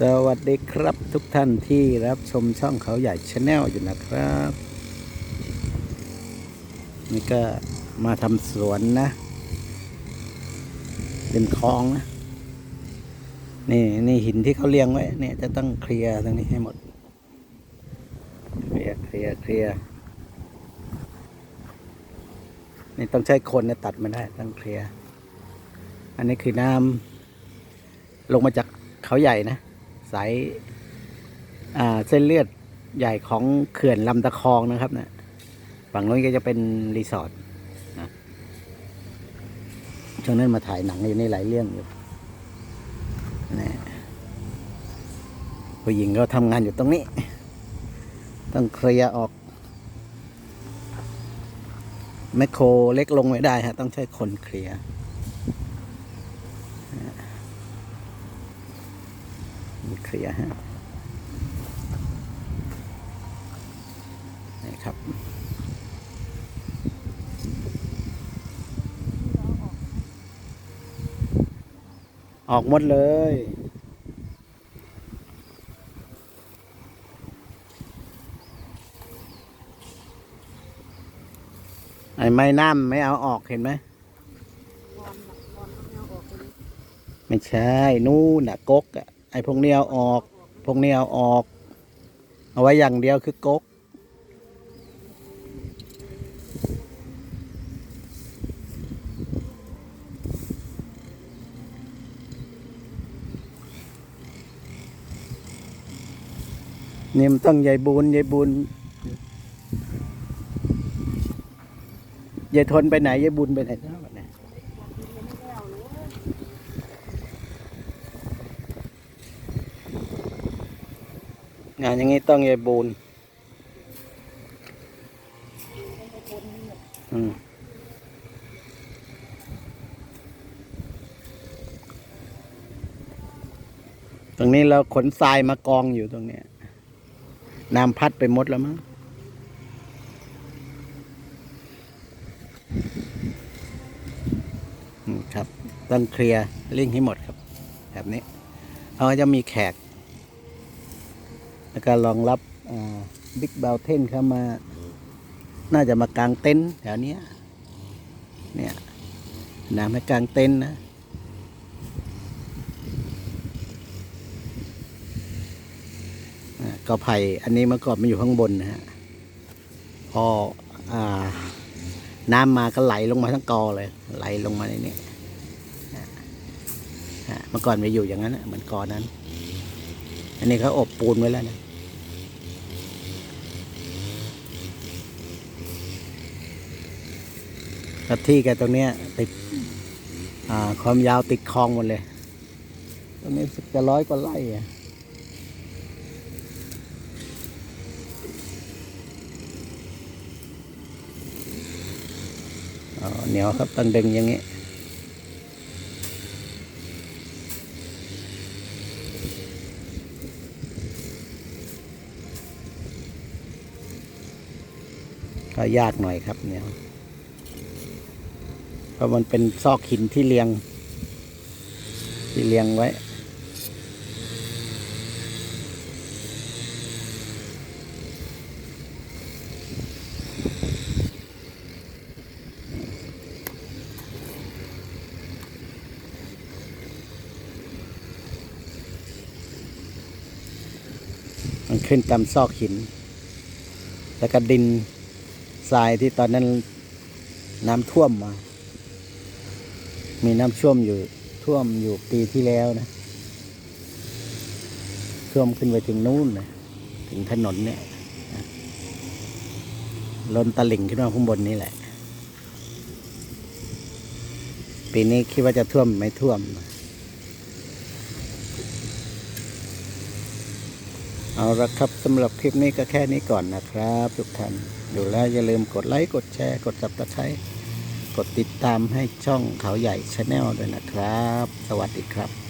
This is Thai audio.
สวัสดีครับทุกท่านที่รับชมช่องเขาใหญ่ชาแนลอยู่นะครับ นี่ก็มาทำสวนนะ เป็นคลองนะ นี่นี่หินที่เขาเลี้ยงไว้เนี่ยจะต้องเคลียร์ตรงนี้ให้หมด เคลียร์เคลียร์เคลียร์นี่ต้องใช้คนนะตัดมาได้ต้องเคลียร์ อันนี้คือน้ำลงมาจากเขาใหญ่นะ สายเส้นเลือดใหญ่ของเขื่อนลำตะคองนะครับเนะฝั่งโน้นก็จะเป็นรีสอร์ทนะช่วงนั้นมาถ่ายหนังอยู่ในหลายเรื่องอยู่นะผู้หญิงก็ทำงานอยู่ตรงนี้ ต้องเคลียร์ออกแมคโครเล็กลงไม่ได้ฮะ ต้องใช้คนเคลียร์ มีเคลียฮะนี่ครับ ออกหมดเลยไอ้ไม้น้ำไม่เอาออกเห็นไหม ไม่ใช่ นู่นน่ะ กกอะ ไอ้พวกนี้เอาออก พวกนี้เอาออก เอาไว้อย่างเดียวคือกก นี่มันต้องยายบุญยายบุญยายทนไปไหนยายบุญไปไหนแล้วเนี่ย งาน อย่างนี้ต้องยายบูนอืมตรงนี้เราขนทรายมากองอยู่ตรงเนี้ยน้ำพัดไปหมดแล้วมั้งครับ ต้องเคลียร์ลิงให้หมดครับ แบบนี้เขาจะมีแขก แล้วก็รองรับบิ๊กเบลเทนเข้ามา น่าจะมากางเต็นท์แถวนี้เนี่ยน้ำให้กางเต็นท์นะกอไผ่อันนี้เมื่อก่อนมันอยู่ข้างบนนะฮะพออาน้ำมาก็ไหลลงมาทั้งกอเลย ไหลลงมาในนี้เมื่อก่อนมันอยู่อย่างนั้นน่ะเหมือนกอนั้น อันนี้เขาอบปูนไว้แล้วนะ กับที่แกตรงเนี้ยติดความยาวติดคลองหมดเลย ตรงนี้จะร้อยกว่าไร่อะเหนียวครับต้องดึงอย่างนี้ก็ยากหน่อยครับเนี่ย เพราะมันเป็นซอกหินที่เรียง ที่เรียงไว้ มันขึ้นตามซอกหิน แล้วก็ดินทรายที่ตอนนั้นน้ำท่วมมา มีน้ำท่วมอยู่ท่วมอยู่ปีที่แล้วนะท่วมขึ้นไปถึงนู้นนะถึงถนนเนี่ยล้นตลิ่งขึ้นมาข้างบนนี่แหละ ปีนี้คิดว่าจะท่วมไม่ท่วมเอาละครับสำหรับคลิปนี้ก็แค่นี้ก่อนนะครับ ทุกท่าน ดูแล้วอย่าลืมกดไลค์ กดแชร์ กด subscribe กดติดตามให้ช่องเขาใหญ่ชาแนลด้วยนะครับ สวัสดีครับ